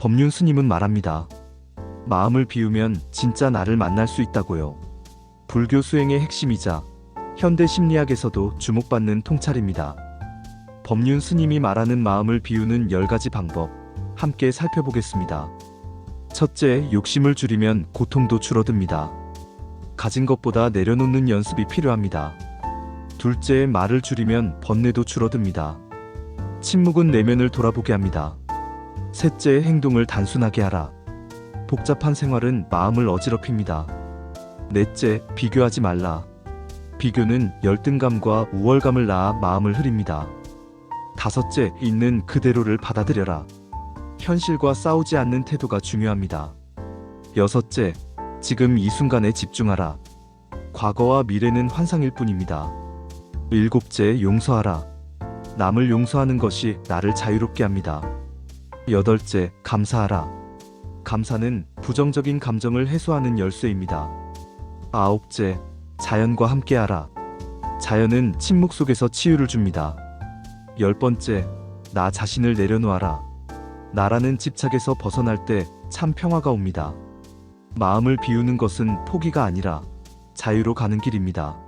법륜 스님은 말합니다. 마음을 비우면 진짜 나를 만날 수 있다고요. 불교 수행의 핵심이자 현대 심리학에서도 주목받는 통찰입니다. 법륜 스님이 말하는 마음을 비우는 10가지 방법 함께 살펴보겠습니다. 첫째, 욕심을 줄이면 고통도 줄어듭니다. 가진 것보다 내려놓는 연습이 필요합니다. 둘째, 말을 줄이면 번뇌도 줄어듭니다. 침묵은 내면을 돌아보게 합니다. 셋째, 행동을 단순하게 하라. 복잡한 생활은 마음을 어지럽힙니다. 넷째, 비교하지 말라. 비교는 열등감과 우월감을 낳아 마음을 흐립니다. 다섯째, 있는 그대로를 받아들여라. 현실과 싸우지 않는 태도가 중요합니다. 여섯째, 지금 이 순간에 집중하라. 과거와 미래는 환상일 뿐입니다. 일곱째, 용서하라. 남을 용서하는 것이 나를 자유롭게 합니다. 여덟째, 감사하라. 감사는 부정적인 감정을 해소하는 열쇠입니다. 아홉째, 자연과 함께하라. 자연은 침묵 속에서 치유를 줍니다. 열 번째, 나 자신을 내려놓아라. 나라는 집착에서 벗어날 때 참 평화가 옵니다. 마음을 비우는 것은 포기가 아니라 자유로 가는 길입니다.